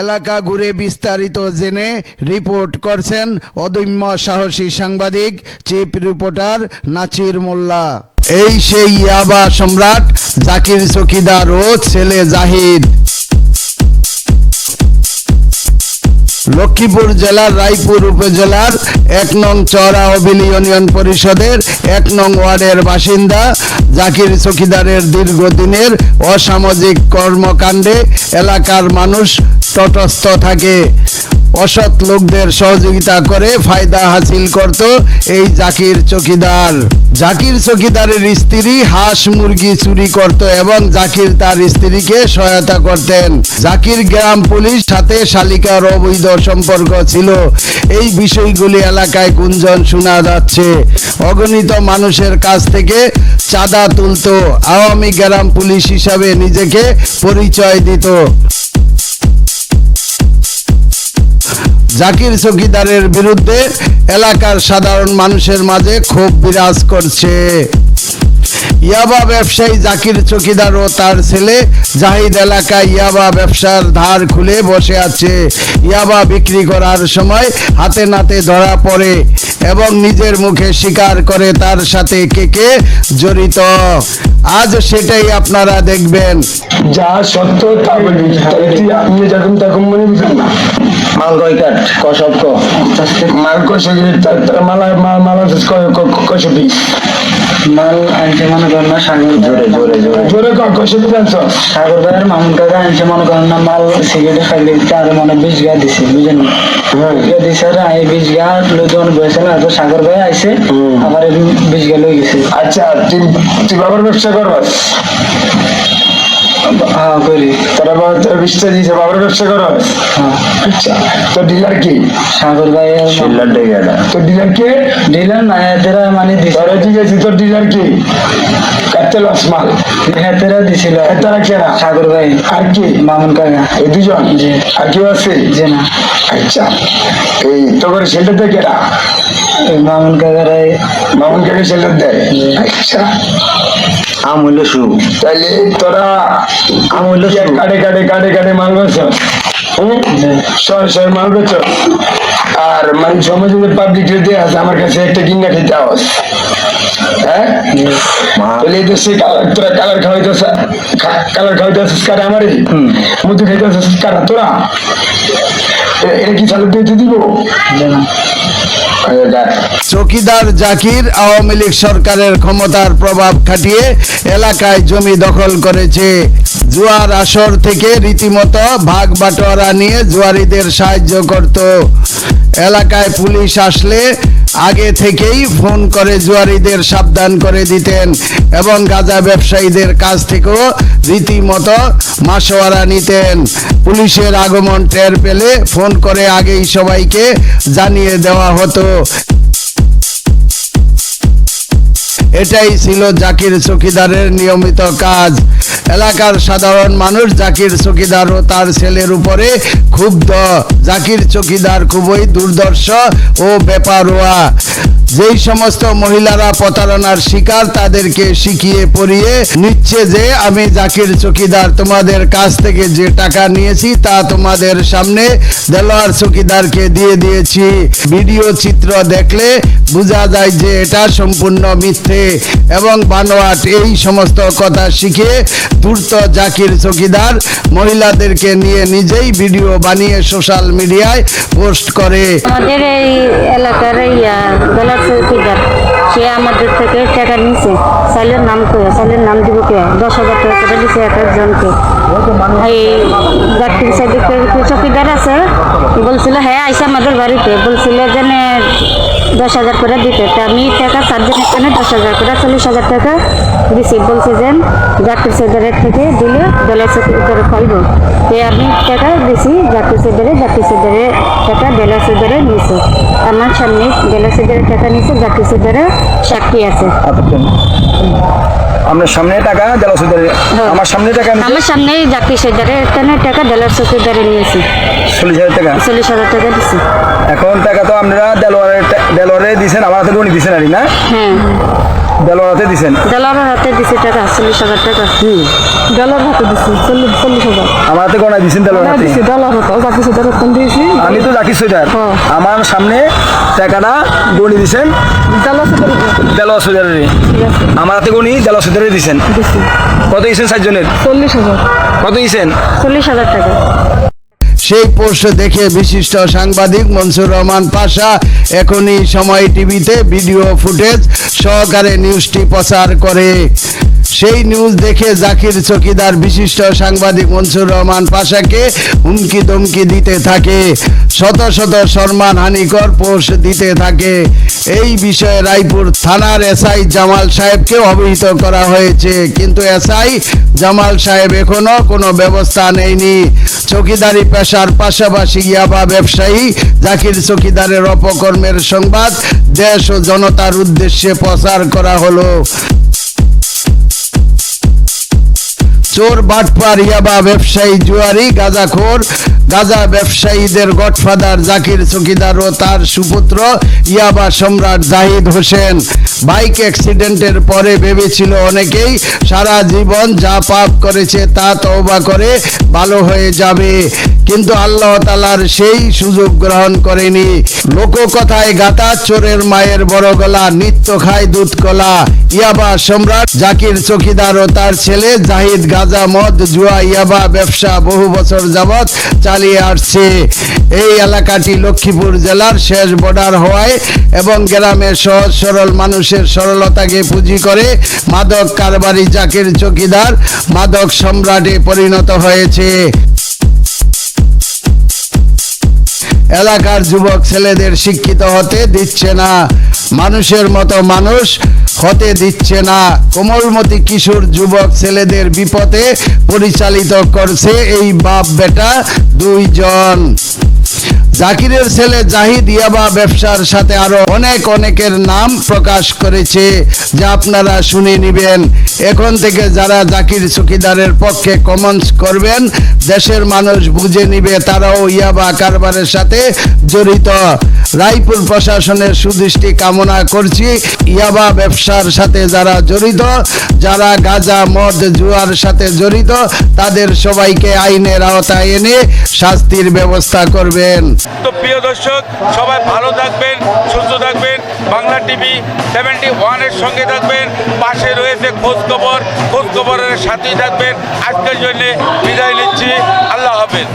এলাকা ঘুরে বিস্তারিত জেনে রিপোর্ট করছেন অদম্য সাহসী সাংবাদিক, চিফ রিপোর্টার নাচির মোল্লা। এই সেই ইয়াবা সম্রাট জাকির চকিদার ও ছেলে জাহিদ। লক্ষ্মীপুর জেলার, রায়পুর উপজেলার এক নং চড়া অবিলি ইউনিয়ন পরিষদের এক নং ওয়ার্ডের বাসিন্দা জাকির চকিদারের দীর্ঘদিনের অসামাজিক কর্মকাণ্ডে এলাকার মানুষ তটস্থ থাকে। অসৎ লোকদের সহযোগিতা করে ফায়দা হাসিল করত এই জাকির চকিদার। জাকির চকিদারের স্ত্রী হাঁস মুরগি চুরি করত এবং জাকির তার স্ত্রীকে সহায়তা করতেন। জাকির গ্রাম পুলিশ সাথে শালিকার অবৈধ সম্পর্ক ছিল। এই বিষয়গুলি এলাকায় গুঞ্জন শোনা যাচ্ছে। অগণিত মানুষের কাছ থেকে চাঁদা তুলতো। আওয়ামী গ্রাম পুলিশ হিসাবে নিজেকে পরিচয় দিত। জাকির চকিদারের বিরুদ্ধে এলাকার সাধারণ মানুষের মাঝে ক্ষোভ বিরাজ করছে। ইয়াবা ব্যবসায়ী জাকির চকিদার ও তার ছেলে জাহিদ এলাকায় ইয়াবা ব্যবসার ধার খুলে বসে আছে। ইয়াবা বিক্রি করার সময় হাতে নাতে ধরা পড়ে এবং নিজের মুখে স্বীকার করে তার সাথে কে কে জড়িত। আজ সেটাই আপনারা দেখবেন। যা সত্য তা তাহলে তুই আপনি যখন তখন মনে বুঝেন না? মাল কয় কাট ক সব ক? মাল কষে তার মালা মালা কষে মাল আনছে মনে করেন না সাগর জোরে জোরে জোরে। জোরে ক কষে পিস আনছ সাগর ভাইয়ের মামুন কাকা আনছে মনে করেন না মাল সিগারেট খাইলে তার মানে বিশ গা দিছে বুঝেন বিশ গা দিছে আর এই বিশ গা লোকজন বসে না তো সাগর ভাই আইছে আবার বিশ গা লই গেছে। আচ্ছা তুই তুই বাবার ব্যবসা করবাস? হ্যাঁ করি তোরা তোর বিশ্বাস দিয়েছে বাবার ব্যবসা করবাস হ্যাঁ। আচ্ছা তোর ডিলার কি? সাগর ভাই চিল্লার ডেগাটা তোর ডিলার কে? দিলেন না এতেরা মানে তোরা ঠিক আছে তোর ডিলার কি? কাটতে লস মাল। এতেরা দিছিল। তারা কেনা সাগর ভাই। আর কি? মামুন কাকা। এই দুজন? জি। আর কেউ আছে? যে না। আচ্ছা। এই তোর দেয় কেনা এই মামুন কাকারাই। মামুন কাকে শেল্টার দেয়। আচ্ছা। আম হইল সু তাহলে তোরা আম হইল সু কাটে কাটে কাটে কাটে মাল বেছ শয় শয় মাল বেছ আর মানে সমাজে পাবলিক রে দিয়ে আছে আমার কাছে একটা কিনা খেতে আওয়াজ। হ্যাঁ? তাহলে এই দেশে তোরা কালার খাওয়াইতেছ কালার খাওয়াইতেছিস কারে আমারে? মধু খাইতেছিস কারা? তোরা? এটা কি চালু দিতে দিব? যে। চকিদার জাকির আওয়ামী লীগ সরকারের ক্ষমতার প্রভাব খাটিয়ে এলাকায় জমি দখল করেছে। জুয়ার আসর থেকে রীতিমতো ভাগ বাটোয়ারা নিয়ে জুয়ারিদের সাহায্য করত। এলাকায় পুলিশ আসলে আগে থেকেই ফোন করে জুয়ারিদের সাবধান করে দিতেন এবং গাঁজা ব্যবসায়ীদের কাছ থেকেও রীতিমতো মাসোয়ারা নিতেন। পুলিশের আগমন টের পেলে ফোন করে আগেই সবাইকে জানিয়ে দেওয়া হতো। এটাই ছিল জাকির চকিদারের নিয়মিত কাজ। এলাকার সাধারণ মানুষ জাকির চকিদার ও তার ছেলের উপরে ক্ষুব্ধ। জাকির চকিদার খুবই দুর্দর্শ ও বেপারোয়া। যেই সমস্ত মহিলারা প্রতারণার শিকার, তাদেরকে শিখিয়ে পড়িয়ে নিচ্ছে যে আমি জাকির চকিদার তোমাদের কাছ থেকে যে টাকা নিয়েছি, তা তোমাদের সামনে দেলোয়ার চকিদারকে দিয়ে দিয়েছি। ভিডিও চিত্র দেখলে বোঝা যায় যে এটা সম্পূর্ণ মিথ্যে এবং বানোয়াট এই সমস্ত কথা শিখে দ্রুত জাকির চকিদার মহিলাদেরকে নিয়ে নিজেই ভিডিও বানিয়ে সোশ্যাল মিডিয়ায় পোস্ট করে। আমাদের এই এলাকার ইয়া বেলা চৌকিদার সে আমাদের থেকে টাকা নিছে সাইলের নাম কে সাইলের নাম দিব কে? দশ হাজার টাকা করে দিছে এক একজনকে। এই গাটকির সাইডে চৌকিদার আছে? বলছিল হ্যাঁ আইসা আমাদের বাড়িতে। বলছিল যে দশ হাজার করে দিতে। তা আমি টাকা চারজন এখানে দশ হাজার করে চল্লিশ হাজার টাকা দিছি। বলছে যে জাকির সাইডারের থেকে দিলে বেলা চৌকিদারে পাইব। তো আমি টাকা দিছি জাকির সাইডারে জাকির সাইডারে টাকা বেলা সাইডারে নিছে আমার সামনে বেলা সাইডারে টাকা নিছে জাকির সাইডারে সাক্ষী আছে। আপনার সামনে টাকা দেলা সুদের আমার সামনে টাকা আমি আমার সামনে জাকির সাইডারে এখানে টাকা বেলার চৌকিদারে নিয়েছি। চল্লিশ হাজার টাকা? চল্লিশ হাজার টাকা দিছি। এখন টাকা তো আপনারা দেলোয়ারে দেলোয়ারে দিছেন আমার হাতে গণি দিছেন আর না? হ্যাঁ। দেলোয়ারাতে দিছেন? দেলার হাতে দিছি টাকা চল্লিশ হাজার টাকা। ডলার হাতে দিছি চল্লিশ চল্লিশ হাজার। আমার হাতে গণায় দিছেন দেলোয়ার হাতে? দিছি ডলার হতো। চাকরি সাথে রকম দিয়েছি। আমি তো সুইদার হ্যাঁ। আমার সামনে টাকাটা গণি দিছেন। ঠিক আছে। আমার হাতে গণি দেলোয়ার সুইদারে দিছেন। দিছি। কত দিয়েছেন চারজনের চল্লিশ হাজার। কত দিয়েছেন? চল্লিশ হাজার টাকা। সেই পোস্ট দেখে বিশিষ্ট সাংবাদিক মনসুর রহমান পাশা এখনই সময় টিভিতে ভিডিও ফুটেজ সহকারে নিউজটি প্রচার করে। সেই নিউজ দেখে জাকির চকিদার বিশিষ্ট সাংবাদিক মনসুর রহমান পাশাকে হুমকি দমকি দিতে থাকে। শত শত সম্মান হানিকর পোষ দিতে থাকে। এই বিষয়ে রায়পুর থানার এসআই জামাল সাহেবকে অবহিত করা হয়েছে। কিন্তু এসআই জামাল সাহেব এখনও কোনো ব্যবস্থা নেয়নি। চকিদারি পেশার পাশাপাশি ইয়াবা ব্যবসায়ী জাকির চকিদারের অপকর্মের সংবাদ দেশ ও জনতার উদ্দেশ্যে প্রচার করা হলো। চোর বাটপার ইয়াবা ব্যবসায়ী জুয়ারি গাজাখোর গাজা ব্যবসায়ীদের গডফাদার জাকির চকিদার ও তার সুপুত্র ইয়াবা সম্রাট জাহিদ হোসেন। বাইক অ্যাক্সিডেন্টের পরে ভেবেছিল অনেকেই, সারা জীবন যা পাপ করেছে তা তওবা করে ভালো হয়ে যাবে। কিন্তু আল্লাহ তালার সেই সুযোগ গ্রহণ করেনি। লোককথায় গাতা চোরের মায়ের বড় গলা, নিত্য খায় দুধ কলা। ইয়াবা সম্রাট জাকির চকিদার ও তার ছেলে জাহিদ গাজা মদ, জুয়া, ইয়াবা ব্যবসা বহু বছর যাবৎ চালিয়ে আসছে। এই এলাকাটি লক্ষ্মীপুর জেলার শেষ বর্ডার হওয়ায় এবং গ্রামের সহজ সরল মানুষের সরলতাকে পুঁজি করে মাদক কারবারি জাকির চকিদার মাদক সম্রাটে পরিণত হয়েছে। এলাকার যুবক ছেলেদের শিক্ষিত হতে দিচ্ছে না। মানুষের মতো মানুষ হতে দিচ্ছে না। কোমলমতি কিশোর যুবক ছেলেদের বিপদে পরিচালিত করছে এই বাপ বেটা দুইজন। জাকিরের ছেলে জাহিদ ইয়াবা ব্যবসার সাথে আরও অনেক অনেকের নাম প্রকাশ করেছে, যা আপনারা শুনে নিবেন। এখন থেকে যারা জাকির চকিদারের পক্ষে কমেন্টস করবেন, দেশের মানুষ বুঝে নিবে তারাও ইয়াবা কারবারের সাথে জড়িত। রায়পুর প্রশাসনের সুদৃষ্টি কামনা করছি, ইয়াবা ব্যবসার সাথে যারা জড়িত, যারা গাঁজা, মদ, জুয়ার সাথে জড়িত, তাদের সবাইকে আইনের আওতায় এনে শাস্তির ব্যবস্থা করবেন। তো প্রিয় দর্শক, সবাই ভালো থাকবেন, সুস্থ থাকবেন। বাংলা টিভি সেভেন্টি ওয়ানের সঙ্গে থাকবেন। পাশে রয়েছে খোঁজ খোঁজখবরের খোঁজ খবরের সাথেই থাকবেন। আজকের জন্যে বিদায় নিচ্ছি। আল্লাহ হাফেজ।